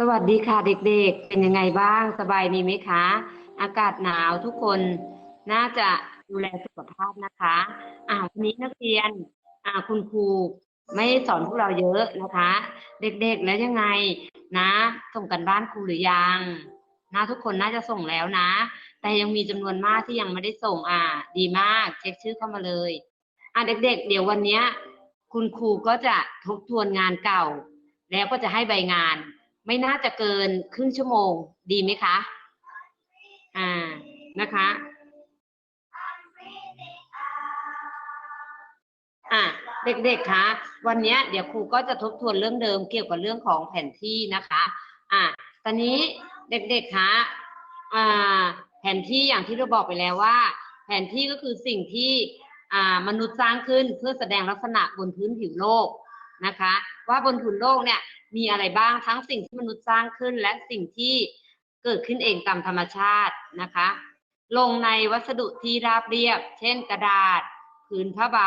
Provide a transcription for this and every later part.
สวัสดีค่ะเด็กๆ เป็นยังไงบ้างสบายดีไหมคะ อากาศหนาวทุกคนน่าจะดูแลสุขภาพนะคะอ่าวันนี้นักเรียนอ่าคุณครูไม่สอนพวกเราเยอะนะคะ เด็กๆแล้วยังไงนะ ส่งกันบ้านครูหรือยังนะทุกคนน่าจะส่งแล้วนะ แต่ยังมีจำนวนมากที่ยังไม่ได้ส่งอ่า ดีมากเช็คชื่อเข้ามาเลยอ่าเด็ก ๆ เดี๋ยววันเนี้ยคุณครูก็จะทบทวนงานเก่า แล้วก็จะให้ใบงาน ไม่น่าจะเกินครึ่งชั่วโมงดีไหมคะ อ่านะคะอะเด็กๆ คะ วันนี้เดี๋ยวครูก็จะทบทวนเรื่องเดิมเกี่ยวกับเรื่องของแผนที่นะคะ อะตอนนี้เด็กๆ คะอ่าแผนที่อย่างที่เราบอกไปแล้วว่า แผนที่ก็คือสิ่งที่อ่ามนุษย์สร้างขึ้นเพื่อแสดงลักษณะบนพื้นผิวโลกนะคะ ว่าบนผืนโลกเนี่ย มีอะไรบ้างทั้งสิ่งที่มนุษย์สร้างขึ้น และสิ่งที่เกิดขึ้นเองตามธรรมชาตินะคะ ลงในวัสดุที่ราบเรียบ เช่นกระดาษ ผืนผ้าใบ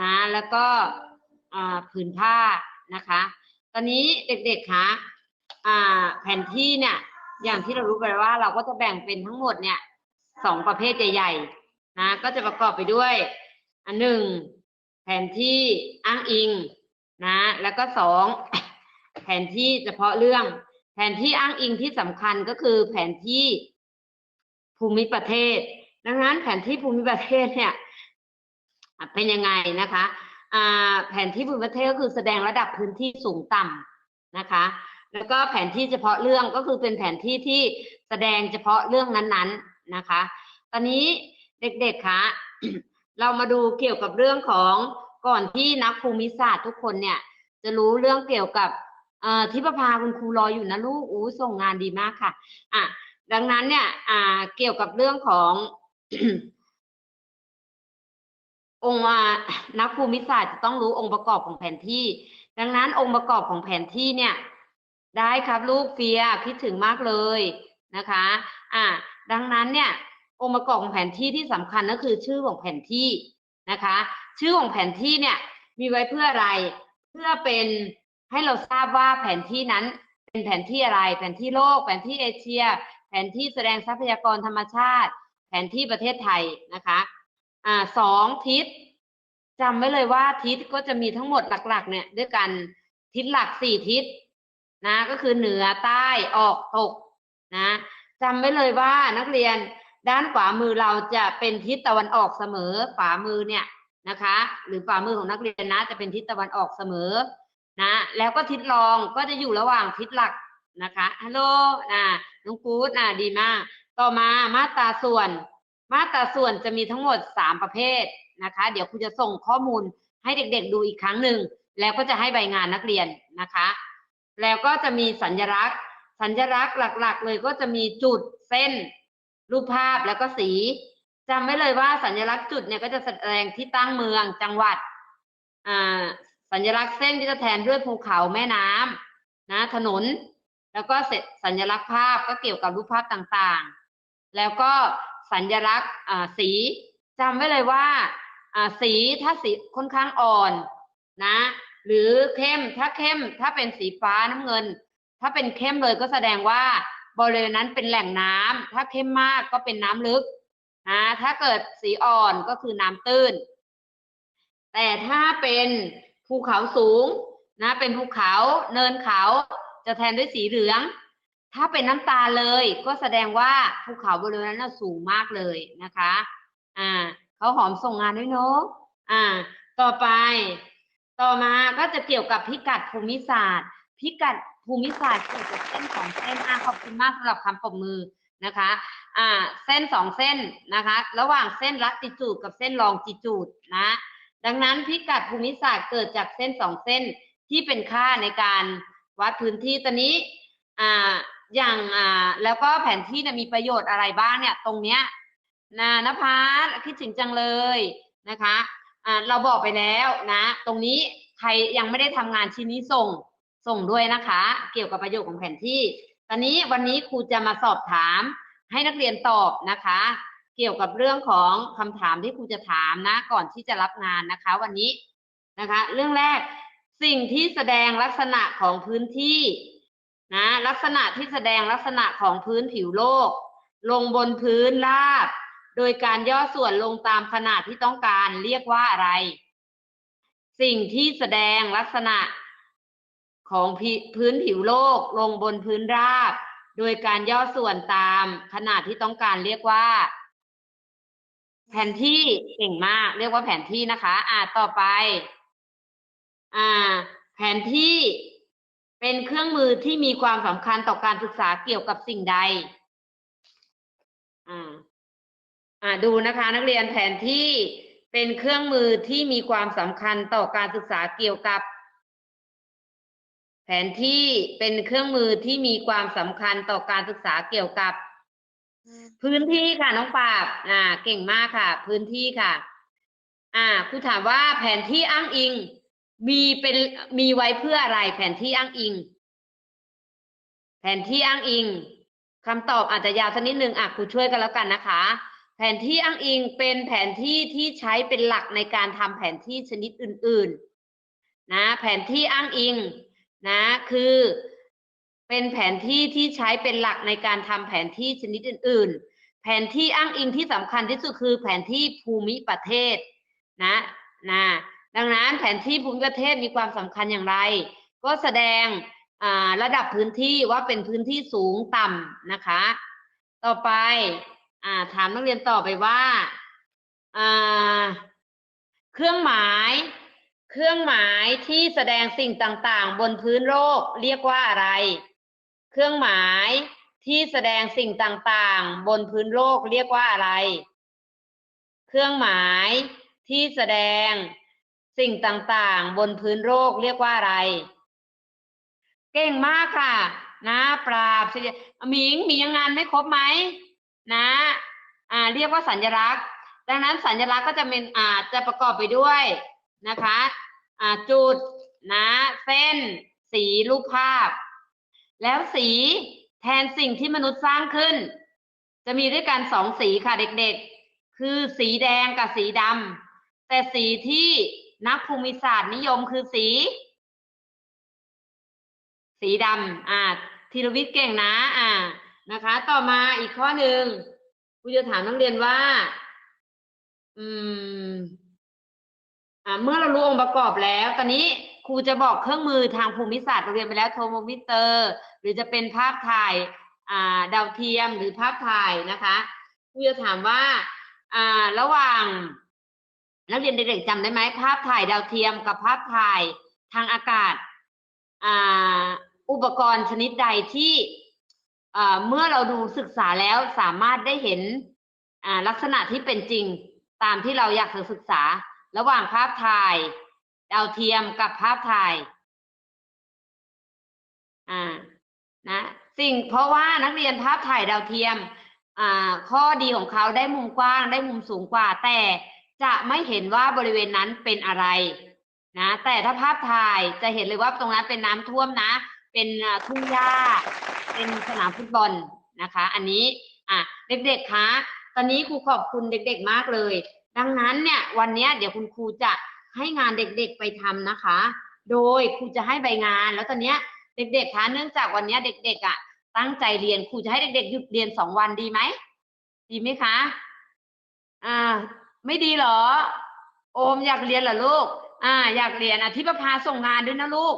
นะแล้วก็ผืนผ้านะคะ ตอนนี้เด็กๆคะอ่าแผนที่เนี่ยอย่างที่เรารู้ไปว่าเราก็จะแบ่งเป็นทั้งหมดเนี่ยสองประเภทใหญ่ๆนะก็จะประกอบไปด้วยอันหนึ่งแผนที่อ้างอิงนะแล้วก็สอง แผนที่เฉพาะเรื่อง แผนที่อ้างอิงที่สำคัญก็คือแผนที่ภูมิประเทศ ดังนั้นแผนที่ภูมิประเทศเนี่ยเป็นยังไงนะคะอ่าแผนที่ภูมิประเทศก็คือแสดงระดับพื้นที่สูงต่ำนะคะ แล้วก็แผนที่เฉพาะเรื่องก็คือเป็นแผนที่ที่แสดงเฉพาะเรื่องนั้นๆนะคะ ตอนนี้เด็กๆคะเรามาดูเกี่ยวกับเรื่องของก่อนที่นักภูมิศาสตร์ทุกคนเนี่ยจะรู้เรื่องเกี่ยวกับ เอ่อทิพพาคุณครูรออยู่นะลูกอู้ส่งงานดีมากค่ะ อะ ดังนั้นเนี่ย อ่า เกี่ยวกับเรื่องของ องค์อานักภูมิศาสตร์จะต้องรู้องค์ประกอบของแผนที่ ดังนั้นองค์ประกอบของแผนที่เนี่ย ได้ครับลูกเฟียคิดถึงมากเลยนะคะ อ่า ดังนั้นเนี่ย องค์ประกอบของแผนที่ที่สำคัญก็คือชื่อของแผนที่นะคะ ชื่อของแผนที่เนี่ย มีไว้เพื่ออะไร เพื่อเป็น ให้เราทราบว่าแผนที่นั้นเป็นแผนที่อะไร แผนที่โลก แผนที่เอเชีย แผนที่แสดงทรัพยากรธรรมชาติ แผนที่ประเทศไทยนะคะอ่าสองทิศจำไว้เลยว่าทิศก็จะมีทั้งหมดหลักๆ เนี่ยด้วยกันทิศหลักสี่ทิศนะก็คือเหนือใต้ออกตกนะจำไว้เลยว่านักเรียนด้านขวามือเราจะเป็นทิศตะวันออกเสมอขวามือเนี่ยนะคะ หรือฝ่ามือของนักเรียนนะจะเป็นทิศตะวันออกเสมอ นะ แล้วก็ทิศรองก็จะอยู่ระหว่างทิศหลักนะคะฮัลโหลนะน้องกู๊ดนะดีมาก ต่อมามาตราส่วน มาตราส่วนจะมีทั้งหมดสามประเภทนะคะ เดี๋ยวครูจะส่งข้อมูลให้เด็กๆดูอีกครั้งหนึ่งแล้วก็จะให้ใบงานนักเรียนนะคะ แล้วก็จะมีสัญลักษณ์ สัญลักษณ์หลัก ๆ เลยก็จะมีจุดเส้น รูปภาพแล้วก็สีจำไว้เลยว่าสัญลักษณ์จุดเนี่ยก็จะแสดงที่ตั้งเมืองจังหวัดอ่า สัญลักษณ์เส้นก็จะแทนด้วยภูเขาแม่น้ำนะถนน แล้วก็เสร็จสัญลักษณ์ภาพก็เกี่ยวกับรูปภาพต่างๆ แล้วก็สัญลักษณ์อ่าสีจำไว้เลยว่าอ่าสีถ้าสีค่อนข้างอ่อนนะ หรือเข้มถ้าเข้มถ้าเป็นสีฟ้าน้ำเงิน ถ้าเป็นเข้มเลยก็แสดงว่าบริเวณนั้นเป็นแหล่งน้ำถ้าเข้มมากก็เป็นน้ำลึกนะถ้าเกิดสีอ่อนก็คือน้ำตื้น แต่ถ้าเป็น ภูเขาสูงนะ เป็นภูเขาเนินเขาจะแทนด้วยสีเหลือง ถ้าเป็นน้ำตาเลยก็แสดงว่าภูเขาบริเวณนั้นสูงมากเลยนะคะ อ่าเขาหอมส่งงานด้วยเนาะอ่า ต่อไป ต่อมาก็จะเกี่ยวกับพิกัดภูมิศาสตร์ พิกัดภูมิศาสตร์เกี่ยวกับเส้นสองเส้นอะขอบคุณมากสำหรับคำปรบมือนะคะ อ่า เส้นสองเส้นนะคะ ระหว่างเส้นลัติจูดกับเส้นลองจิจูดนะ ดังนั้นพิกัดภูมิศาสตร์เกิดจากเส้นสองเส้นที่เป็นค่าในการวัดพื้นที่ตอนนี้อ่าอย่างอ่าแล้วก็แผนที่นี่ยมีประโยชน์อะไรบ้างเนี่ยตรงเนี้ยนะนภัสคิดถึงจังเลยนะคะอ่าเราบอกไปแล้วนะ ตรงนี้ใครยังไม่ได้ทำงานชิ้นนี้ส่งส่งด้วยนะคะ เกี่ยวกับประโยชน์ของแผนที่ ตอนนี้วันนี้ครูจะมาสอบถามให้นักเรียนตอบนะคะ เกี่ยวกับเรื่องของคำถามที่ครูจะถามนะ ก่อนที่จะรับงานนะคะ วันนี้นะคะ เรื่องแรกสิ่งที่แสดงลักษณะของพื้นที่นะลักษณะที่แสดงลักษณะของพื้นผิวโลก ลงบนพื้นราบ โดยการย่อส่วนลงตามขนาดที่ต้องการเรียกว่าอะไร สิ่งที่แสดงลักษณะของพื้นผิวโลก ลงบนพื้นราบ โดยการย่อส่วนตามขนาดที่ต้องการเรียกว่า แผนที่เก่งมากเรียกว่าแผนที่นะคะ อ่าต่อไป อ่า แผนที่เป็นเครื่องมือที่มีความสำคัญต่อการศึกษาเกี่ยวกับสิ่งใด อ่า อ่าดูนะคะ นักเรียนแผนที่เป็นเครื่องมือที่มีความสำคัญต่อการศึกษาเกี่ยวกับ แผนที่เป็นเครื่องมือที่มีความสำคัญต่อการศึกษาเกี่ยวกับ พื้นที่ค่ะน้องปราบ อ่า เก่งมากค่ะ พื้นที่ค่ะ อ่าครูถามว่าแผนที่อ้างอิง มีเป็นมีไว้เพื่ออะไร แผนที่อ้างอิง แผนที่อ้างอิงคำตอบอาจจะยาวสักนิดนึงอะครูช่วยกันแล้วกันนะคะ แผนที่อ้างอิงเป็นแผนที่ที่ใช้เป็นหลักในการทำแผนที่ชนิดอื่น ๆ นะ แผนที่อ้างอิง นะ คือเป็นแผนที่ที่ใช้เป็นหลักในการทำแผนที่ชนิดอื่นๆ แผนที่อ้างอิงที่สำคัญที่สุดคือแผนที่ภูมิประเทศนะนะดังนั้นแผนที่ภูมิประเทศมีความสำคัญอย่างไร ก็แสดงระดับพื้นที่ว่าเป็นพื้นที่สูงต่ำนะคะ ต่อไปอถามนักเรียนต่อไปว่าเครื่องหมาย เครื่องหมายที่แสดงสิ่งต่างๆ บนพื้นโลกเรียกว่าอะไร เครื่องหมาย ที่แสดงสิ่งต่างๆ บนพื้นโลกเรียกว่าอะไร เครื่องหมายที่แสดงสิ่งต่างๆ บนพื้นโลกเรียกว่าอะไร เก่งมากค่ะ นะปราบมิงมียังงานไม่ครบไหมนะอ่าเรียกว่าสัญลักษณ์ ดังนั้นสัญลักษณ์ก็จะเป็นอ่าจะประกอบไปด้วยนะคะอ่าจุดนะ เส้น สีรูปภาพ แล้วสี แทนสิ่งที่มนุษย์สร้างขึ้น จะมีด้วยกันสองสีค่ะเด็กๆ คือสีแดงกับสีดำแต่สีที่นักภูมิศาสตร์นิยมคือสี สีดำอ่าธีรวิทย์เก่งนะ อ่านะคะ ต่อมาอีกข้อหนึ่งครูจะถามนักเรียนว่า อืม อ่า เมื่อเรารู้องค์ประกอบแล้ว ตอนนี้ ครูจะบอกเครื่องมือทางภูมิศาสตร์เราเรียนไปแล้วโทโมมิเตอร์ หรือจะเป็นภาพถ่ายอ่าดาวเทียมหรือภาพถ่ายนะคะครูจะถามว่าอ่าระหว่างนักเรียนเด็กๆจำได้ไหมภาพถ่ายดาวเทียมกับภาพถ่ายทางอากาศอ่าอุปกรณ์ชนิดใดที่เมื่อเราดูศึกษาแล้วสามารถได้เห็นลักษณะที่เป็นจริงตามที่เราอยากจะศึกษา ระหว่างภาพถ่าย ดาวเทียมกับภาพถ่าย อ่า นะ สิ่งเพราะว่านักเรียนภาพถ่ายดาวเทียม อ่า ข้อดีของเขาได้มุมกว้างได้มุมสูงกว่า แต่จะไม่เห็นว่าบริเวณนั้นเป็นอะไร นะ แต่ถ้าภาพถ่ายจะเห็นเลยว่าตรงนั้นเป็นน้ำท่วมนะ เป็นทุ่งหญ้า เป็นสนามฟุตบอลนะคะ อันนี้ อะ เด็กๆคะ ตอนนี้ครูขอบคุณเด็ก ๆ มากเลย ดังนั้นเนี่ย วันนี้เดี๋ยวคุณครูจะ ให้งานเด็กๆไปทำนะคะ โดยครูจะให้ใบงาน แล้วตอนนี้เด็กๆคะเนื่องจากวันนี้เด็ก ๆอะ ตั้งใจเรียนครูจะให้เด็ก ๆ หยุดเรียนสองวันดีไหมดีไหมคะอ่าไม่ดีเหรอ โอมอยากเรียนเหรอลูก อ่า อยากเรียนอะที่ประพาส่งงานด้วยนะลูก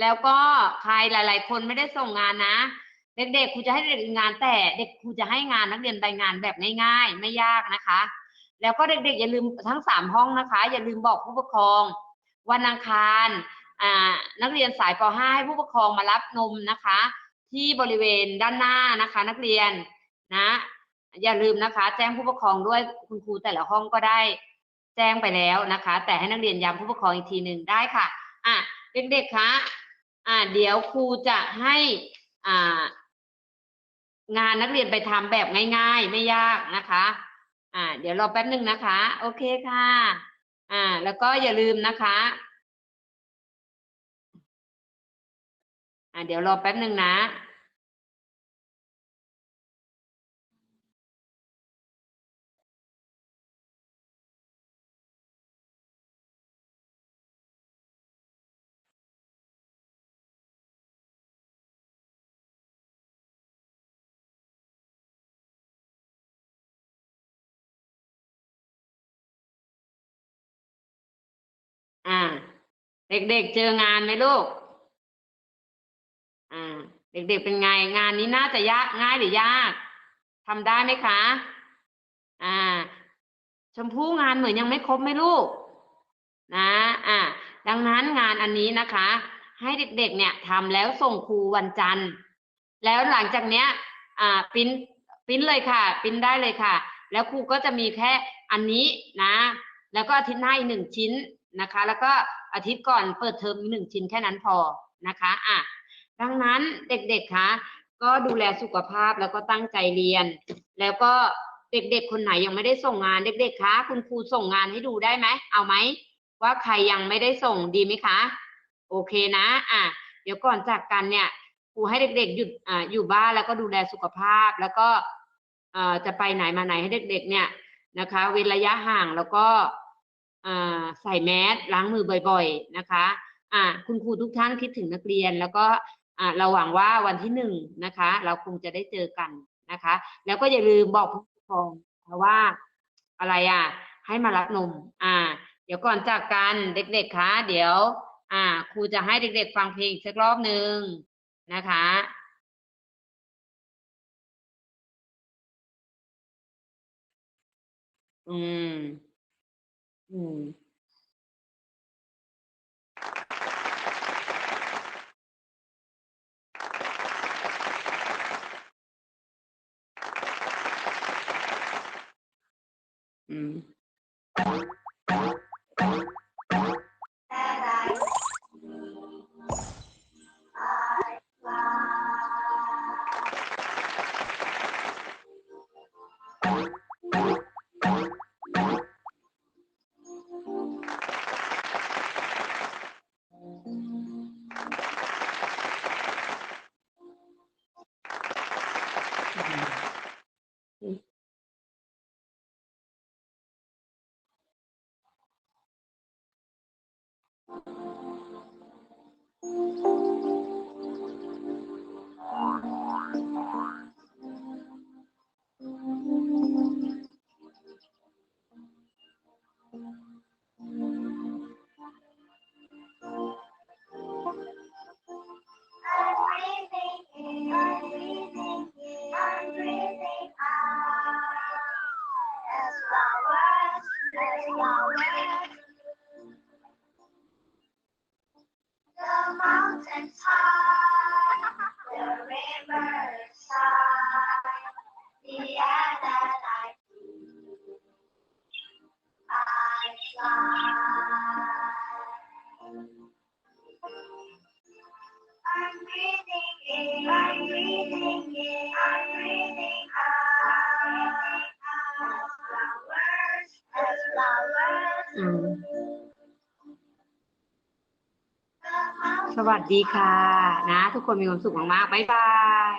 แล้วก็ใครหลาย ๆ คนไม่ได้ส่งงานนะ เด็กๆครูจะให้เด็กงานแต่เด็กครูจะให้งานนักเรียนใบงานแบบง่าย ๆ ไม่ยากนะคะ แล้วก็เด็กๆ อย่าลืมทั้งสามห้องนะคะ อย่าลืมบอกผู้ปกครอง วันอังคารนักเรียนสายป .5 ให้ผู้ปกครองมารับนมนะคะ ที่บริเวณด้านหน้านะคะ นักเรียนนะอย่าลืมนะคะ แจ้งผู้ปกครองด้วยคุณครูแต่ละห้องก็ได้แจ้งไปแล้วนะคะ แต่ให้นักเรียนย้ำผู้ปกครองอีกทีหนึ่งได้ค่ะอะเด็กๆคะอ่าเดี๋ยวครูจะให้อ่างานนักเรียนไปทำแบบง่าย ๆ ไม่ยากนะคะ อ่า เดี๋ยวรอแป๊บหนึ่งนะคะ โอเคค่ะ อ่า แล้วก็อย่าลืมนะคะ อ่า เดี๋ยวรอแป๊บหนึ่งนะ เด็กๆเจองานไหมลูก อ่า เด็กๆเป็นไงงานนี้น่าจะยากง่ายหรือยากทำได้ไหมคะ อ่า ชมพู่งานเหมือนยังไม่ครบไหมลูก นะ อ่า ดังนั้นงานอันนี้นะคะ ให้เด็กๆ เนี่ยทำแล้วส่งครูวันจันทร์ แล้วหลังจากเนี้ย อ่าปิ้นปิ้นเลยค่ะ ปิ้นได้เลยค่ะ แล้วครูก็จะมีแค่อันนี้นะ แล้วก็อาทิตย์หน้าอีกหนึ่งชิ้นนะคะ แล้วก็ อาทิตย์ก่อนเปิดเทอมอีหนึ่งชิ้นแค่นั้นพอนะคะอะดังนั้นเด็กๆคะก็ดูแลสุขภาพแล้วก็ตั้งใจเรียน แล้วก็เด็กๆ คนไหนยังไม่ได้ส่งงานเด็กๆคะคุณครูส่งงานให้ดูได้ไหมเอาไหมว่าใครยังไม่ได้ส่งดีไหมคะ โอเคนะ อะเดี๋ยวก่อนจากกันเนี่ยครูให้เด็กๆหยุดอ่าอยู่บ้านแล้วก็ดูแลสุขภาพ แล้วก็อ่อจะไปไหนมาไหนให้เด็ก ๆ เนี่ยนะคะ เว้นระยะห่างแล้วก็ ใส่แมสล้างมือบ่อย ๆนะคะอ่าคุณครูทุกท่านคิดถึงนักเรียน แล้วก็เราหวังว่าวันที่หนึ่งนะคะ เราคงจะได้เจอกันนะคะ แล้วก็อย่าลืมบอกผู้ปกครองว่าอะไรอะ ให้มารับนม อ่า เดี๋ยวก่อนจากกันเด็กๆคะเดี๋ยว อ่า ครูจะให้เด็ก ๆ ฟังเพลงสักรอบหนึ่งนะคะอืม อืม วัสดีค่ะ นะ ทุกคนมีความสุขมากๆบ๊ายบาย